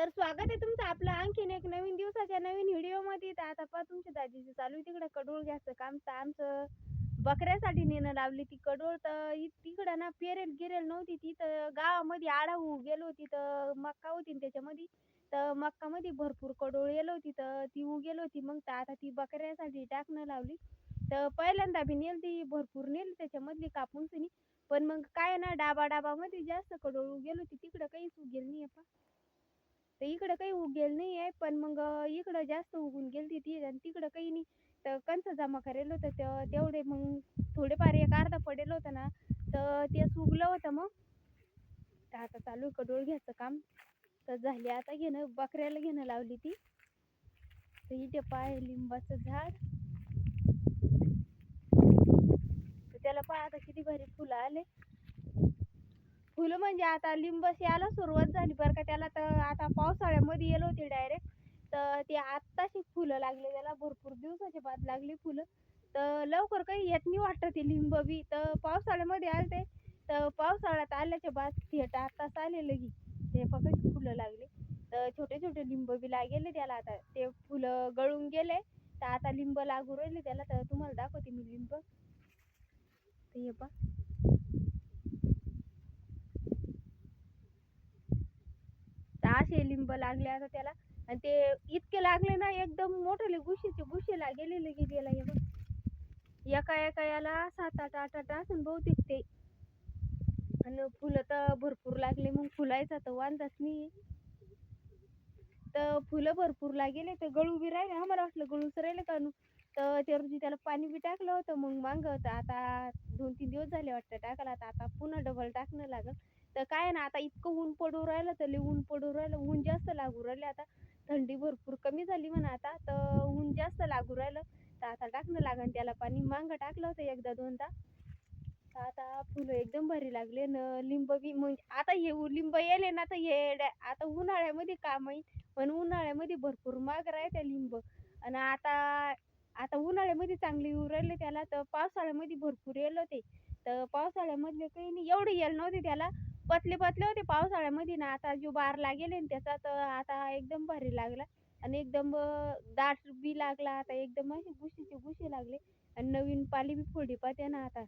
तर स्वागत आहे तुमचं आपलं आणखीन एक नवीन दिवसाच्या नवीन व्हिडिओमध्ये. तर आता पहा तुमच्या दाजीची चालू आहे तिकडं कडोळ घ्यायचं काम. तर आमचं बकऱ्यासाठी नेणं लावली ती कडोळ. तर इ- तिकडं ना पेरेल गिरेल नव्हती ती. तर गावामध्ये आडा होऊ गेलो होती. तर मक्का होती ना त्याच्यामध्ये. तर मक्कामध्ये भरपूर कडोळ येलो होती. तर ती उगेल होती. मग तर आता ती बकऱ्यासाठी टाकणं लावली. तर पहिल्यांदा बी नेल ती भरपूर नेली त्याच्यामधली कापून पण मग काय ना डाबा डाबामध्ये जास्त कडोळ उगेल होती. तिकडं काहीच उगेल नाही पा तर इकडं काही उगेल नाही आहे पण मग इकडं जास्त उगून गेली ती आणि तिकडं काही नाही. तर कंच जमा करेल होतं तर तेवढे मग थोडेफार एक अर्धा पडेल होतं ना तर ते उगलं होतं मग. तर आता चालू आहे कडोळ घ्यायचं काम. तर झाली आता घेणं बकऱ्याला घेणं लावली ती. तर इथे पाय लिंबाचं झाड. तर त्याला पाय आता किती भारी फुलं आले. फुलं म्हणजे आता लिंबशी आला सुरुवात झाली बरं का त्याला तर आता पाऊस येलो होते डायरेक्ट तर ते आत्ताशी फुलं लागले त्याला भरपूर दिवसाच्या बाद लागली फुलं. तर लवकर काही येत नाही वाटतं ते लिंब बी. तर पावसाळ्यामध्ये आले ते तर पावसाळ्यात आल्याच्या बाद थेट आत्ताच आलेलं की ते फक्त फुलं लागले. तर छोटे छोटे लिंब बी लागेले त्याला. आता ते फुलं गळून गेले. तर आता लिंब लागू राहिले त्याला. तर तुम्हाला दाखवते मी लिंब. तर हे पा तर असे लिंब लागले आता त्याला. आणि ते इतके लागले ना एकदम मोठे गुशीचे गुशीला गेलेले गेलेला हे बघ. एका एका याला सात आठ आठ आठ असून बहुतेक ते. आणि फुलं तर भरपूर लागले मग फुलायचा तर वांदाच नाही तर फुलं भरपूर लागेले तर गळू बी राहिले आम्हाला वाटलं गळूच राहिले का तर त्या रोजी त्याला पाणी बी टाकलं होतं मग मांग तर आता दोन तीन दिवस झाले वाटतं टाकायला तर आता पुन्हा डबल टाकणं लागल. तर काय ना आता इतकं ऊन पडू राहिलं तर लई ऊन पडू राहिलं ऊन जास्त लागू राहिले आता. थंडी भरपूर कमी झाली म्हणा आता तर ऊन जास्त लागू राहिलं. तर आता टाकणं लागन त्याला पाणी. मांग टाकलं होतं एकदा दोनदा. तर आता फुलं एकदम भारी लागले न. लिंब बी म्हणजे आता हे उ- लिंब येले ना तर हे आता उन्हाळ्यामध्ये काम आहे पण उन्हाळ्यामध्ये भरपूर महाग राहते लिंब. आणि आता आता उन्हाळ्यामध्ये चांगले येऊ राहिले त्याला. तर पावसाळ्यामध्ये भरपूर येल होते. तर पावसाळ्यामधले काही नाही. एवढे येल नव्हते त्याला. पतले पतले होते पावसाळ्यामध्ये ना आता जो बार लागेल ना त्याचा तर आता एकदम भारी लागला आणि एकदम दाट बी लागला आता एकदम असे गुशीचे गुशी लागले आणि नवीन पाली बी फोडी पाहते ना आता.